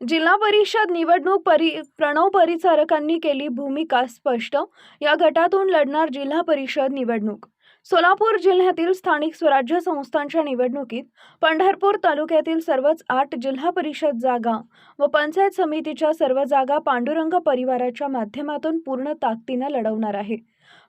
जिल्हा परिषद निवडणूक परि प्रणव परिचारकांनी केली भूमिका स्पष्ट. या गटातून लढणार जिल्हा परिषद निवडणूक. सोलापूर जिल्ह्यातील स्थानिक स्वराज्य संस्थांच्या निवडणुकीत पंढरपूर तालुक्यातील सर्वच आठ जिल्हा परिषद जागा व पंचायत समितीच्या सर्व जागा पांडुरंग परिवाराच्या माध्यमातून पूर्ण ताकदीनं लढवणार आहे.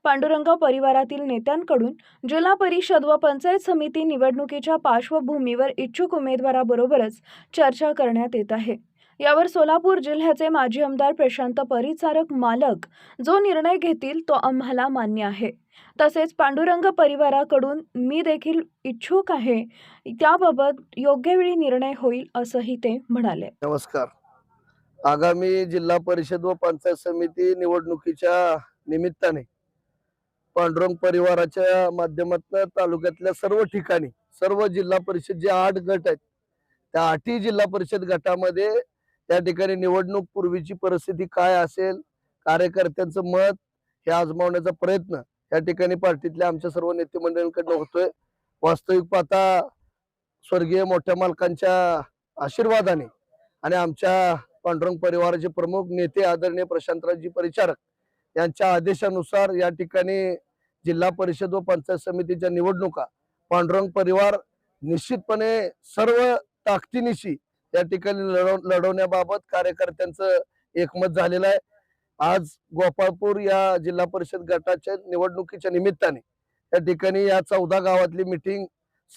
पांडुरंग परिवारातील नेत्यांकडून जिल्हा परिषद व पंचायत समिती निवडणुकीच्या पार्श्वभूमीवर इच्छुक उमेदवाराबरोबरच चर्चा करण्यात येत आहे. यावर सोलापूर जिल्ह्याचे माजी आमदार प्रशांत परिचारक मालक जो निर्णय घेतील तो आम्हाला मान्य आहे. तसेच पांडुरंग परिवाराकडून मी देखील इच्छुक आहे. त्याबाबत योग्य वेळी निर्णय होईल असंही ते म्हणाले. नमस्कार. आगामी जिल्हा परिषद व पंचायत समिती निवडणुकीच्या निमित्ताने पांडुरंग परिवाराच्या माध्यमातून तालुक्यातल्या सर्व ठिकाणी सर्व जिल्हा परिषद जे आठ गट आहेत त्या आठही जिल्हा परिषद गटामध्ये त्या ठिकाणी निवडणूक पूर्वीची परिस्थिती काय असेल कार्यकर्त्यांचं मत हे आजमावण्याचा प्रयत्न या ठिकाणी पार्टीतल्या आमच्या सर्व नेते मंडळींकडनं होतोय. वास्तविक पाहता स्वर्गीय मोठ्या मालकांच्या आशीर्वादाने आणि आमच्या पांडुरंग परिवाराचे प्रमुख नेते आदरणीय प्रशांतरावजी परिचारक यांच्या आदेशानुसार या ठिकाणी जिल्हा परिषद व पंचायत समितीच्या निवडणुका पांडुरंग परिवार निश्चितपणे सर्व ताकदीनिशी या ठिकाणी लढव लढवण्याबाबत कार्यकर्त्यांचं एकमत झालेलं आहे. आज गोपाळपूर या जिल्हा परिषद गटाच्या निवडणुकीच्या निमित्ताने या ठिकाणी या चौदा गावातली मिटिंग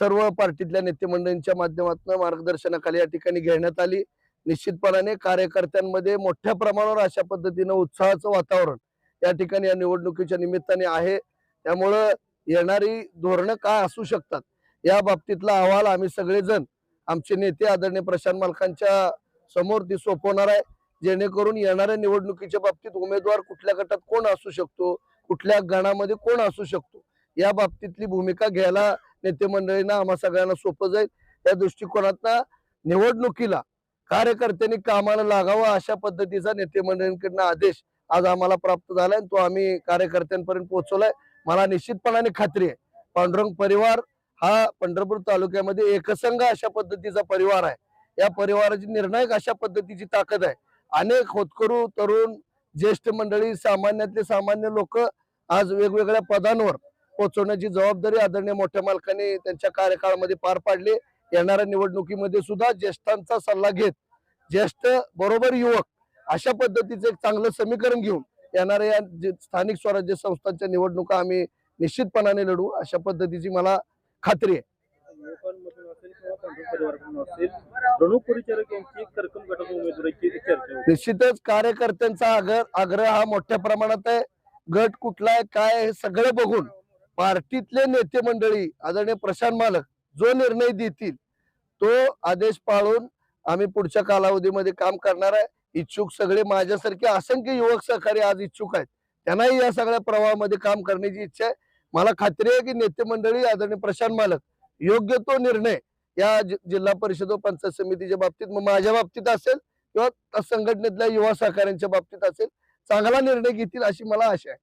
सर्व पार्टीतल्या नेतेमंडळींच्या माध्यमातून मार्गदर्शनाखाली या ठिकाणी घेण्यात आली. निश्चितपणाने कार्यकर्त्यांमध्ये मोठ्या प्रमाणावर अशा पद्धतीनं उत्साहाचं वातावरण या ठिकाणी या निवडणुकीच्या निमित्ताने आहे. त्यामुळं येणारी धोरणं काय असू शकतात या बाबतीतला अहवाल आम्ही सगळेजण आमचे नेते आदरणीय प्रशांत मालकांच्या समोर ती सोपवणार आहे. जेणेकरून येणाऱ्या निवडणुकीच्या बाबतीत उमेदवार कुठल्या गटात कोण असू शकतो? कुठल्या गणामध्ये कोण असू शकतो? या बाबतीतली भूमिका घ्यायला नेते मंडळींना आम्हा सगळ्यांना सोपं जाईल. या दृष्टिकोनातनं निवडणुकीला कार्यकर्त्यांनी कामाला लागावं अशा पद्धतीचा नेते मंडळींकडनं आदेश आज आम्हाला प्राप्त झालाय आणि तो आम्ही कार्यकर्त्यांपर्यंत पोहोचवलाय. मला निश्चितपणाने खात्री आहे. पांडुरंग परिवार हा पंढरपूर तालुक्यामध्ये एकसंघ अशा पद्धतीचा परिवार आहे. या परिवाराची निर्णायक अशा पद्धतीची ताकद आहे. अनेक होतकरू तरुण ज्येष्ठ मंडळी सामान्यातले सामान्य लोक आज वेगवेगळ्या पदांवर पोहोचवण्याची जबाबदारी आदरणीय मोठ्या मालकाने त्यांच्या कार्यकाळामध्ये पार पाडली. येणाऱ्या निवडणुकीमध्ये सुद्धा ज्येष्ठांचा सल्ला घेत ज्येष्ठ बरोबर युवक अशा पद्धतीचं एक चांगलं समीकरण घेऊन येणाऱ्या या जे स्थानिक स्वराज्य संस्थांच्या निवडणुका आम्ही निश्चितपणाने लढू अशा पद्धतीची मला खात्री आहे. निश्चितच कार्यकर्त्यांचा आग्रह आग्रह हा मोठ्या प्रमाणात आहे. गट कुठला आहे काय हे सगळं बघून पार्टीतले नेते मंडळी आदरणीय प्रशांत मालक जो निर्णय देतील तो आदेश पाळून आम्ही पुढच्या कालावधीमध्ये काम करणार आहे. इच्छुक सगळे माझ्यासारखे असंख्य युवक सहकारी आज इच्छुक आहेत. त्यांनाही या सगळ्या प्रवाहामध्ये काम करण्याची इच्छा आहे. मला खात्री आहे की नेते मंडळी आदरणीय प्रशांत मालक योग्य तो निर्णय या जिल्हा परिषद व पंचायत समितीच्या बाबतीत मग माझ्या बाबतीत असेल किंवा संघटनेतल्या युवा सहकाऱ्यांच्या बाबतीत असेल चांगला निर्णय घेतील अशी मला आशा आहे.